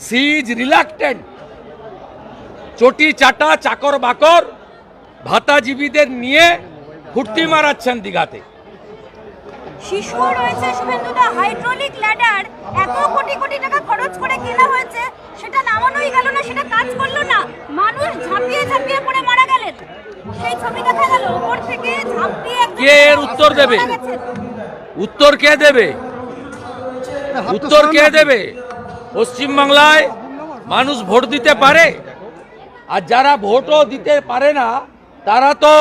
C is reluctant চটি চাটা চাকর বাকর ভাতাজীবীদের নিয়ে ফুর্তি মারাচ্ছেন দীঘাতে। শিশুও রয়েছে শুভেন্দুদা হাইড্রোলিক ল্যাডার এত কোটি কোটি টাকা খরচ করে কেনা হয়েছে সেটা নামানোই গেল না সেটা কাজ করল না। মানুষ ঝাঁপিয়ে ঝাঁপিয়ে পড়ে মারা গেলেন। সেই ছবি দেখা গেল উপর থেকে ঝাঁপিয়ে কে এর উত্তর দেবে? উত্তর কে দেবে? উত্তর কে দেবে? পশ্চিমবাংলায় মানুষ ভোট দিতে পারে? আর যারা ভোটও দিতে পারে না তারা তো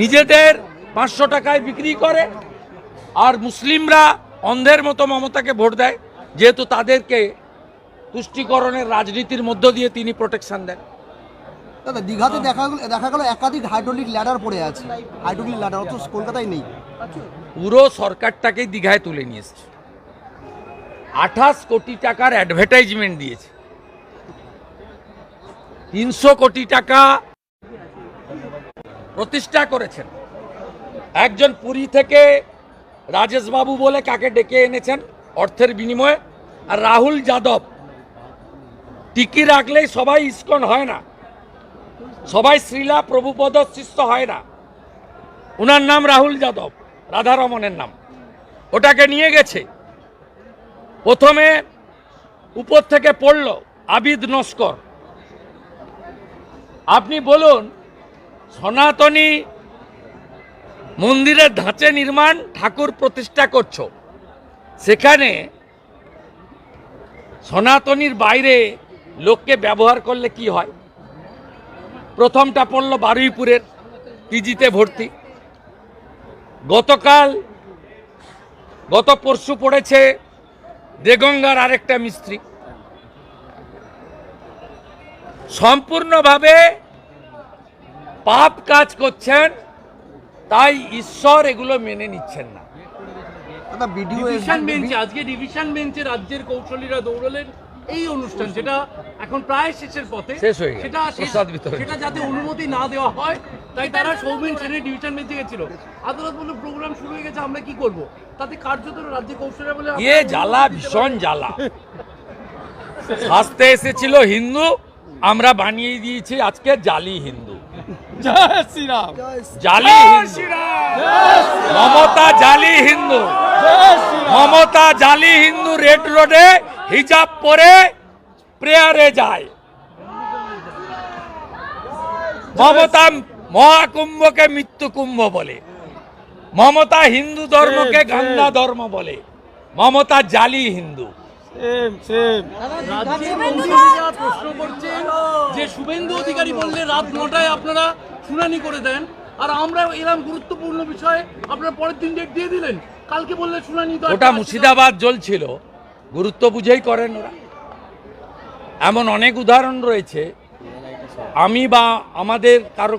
নিজেদের পাঁচশো টাকায় বিক্রি করে আর মুসলিমরা অন্ধের মতো মমতাকে ভোট দেয় যেহেতু তাদেরকে তুষ্টিকরণের রাজনীতির মধ্য দিয়ে তিনি প্রোটেকশন দেন। দাদা দীঘাতে দেখা গেল দেখা গেল একাধিক হাইড্রোলিক ল্যাডার পড়ে আছে। হাইড্রোলিক ল্যাডার অথচ কলকাতায় নেই। পুরো সরকারটাকে দীঘায় তুলে নিয়ে এসছে। আঠাশ কোটি টাকার অ্যাডভার্টাইজমেন্ট দিয়েছে। তিনশো কোটি টাকা প্রতিষ্ঠা করেছেন। একজন পুরী থেকে রাজেশবাবু বলে কাকে ডেকে এনেছেন অর্থের বিনিময়ে? আর রাহুল যাদব, টিকি রাখলেই সবাই ইস্কন হয় না। সবাই শ্রীলা প্রভুপদ শিষ্য হয় না। ওনার নাম রাহুল যাদব রাধারমনের নাম। ওটাকে নিয়ে গেছে। প্রথমে উপর থেকে পড়ল আবিদ নস্কর। আপনি বলুন, সনাতনী মন্দিরের ধাঁচে নির্মাণ ঠাকুর প্রতিষ্ঠা করছ। সেখানে সনাতনীর বাইরে লোককে ব্যবহার করলে কি হয়? প্রথমটা পড়ল বারুইপুরের পিজিতে ভর্তি। গতকাল, গত পরশু পড়েছে দেগঙ্গার আরেকটা মিস্ত্রি। সম্পূর্ণভাবে পাপ কাজ করছেন তাই ঈশ্বর এগুলো মেনে নিচ্ছেন না। আজকে ডিভিশন বেঞ্চে রাজ্যের কৌশলীরা দৌড়লেন এই অনুষ্ঠান যেটা এখন প্রায় শেষের পথে শেষ হয়ে গেছে। সেটা সেটা যাতে অনুমতি না দেওয়া হয় তাই তারা সৌমেন সেনের ডিভিশন বেঞ্চে গেছিল। আদালত বলল প্রোগ্রাম শুরু হয়ে গেছে আমরা কি করব? তাতে কার্যত রাজ্য কৌশলীরা বলে এ জ্বালা ভীষণ জ্বালা। শাস্তে এসেছিল হিন্দু আমরা বানিয়ে দিয়েছি আজকে জালি হিন্দু। জালি মমতা জালি হিন্দু। মমতা জালি হিন্দু রেড রোডে হিজাব পরে প্রেয়ারে যায়। মমতা মহাকুম্ভকে মৃত্যু কুম্ভ বলে। মমতা হিন্দু ধর্মকে গঙ্গা ধর্ম বলে। মমতা জালি হিন্দু। প্রশ্ন করছেন যে শুভেন্দু অধিকারী বললে রাত নটায় আপনারা শুনানি করে দেন আর আমরা এরকম গুরুত্বপূর্ণ বিষয়ে আপনারা পরের দিন ডেট দিয়ে দিলেন। কালকে বললে শুনানি তো ওটা মুর্শিদাবাদ জ্বলছিল। গুরুত্ব বুঝেই করেন ওরা। এমন অনেক উদাহরণ রয়েছে। আমি বা আমাদের কারও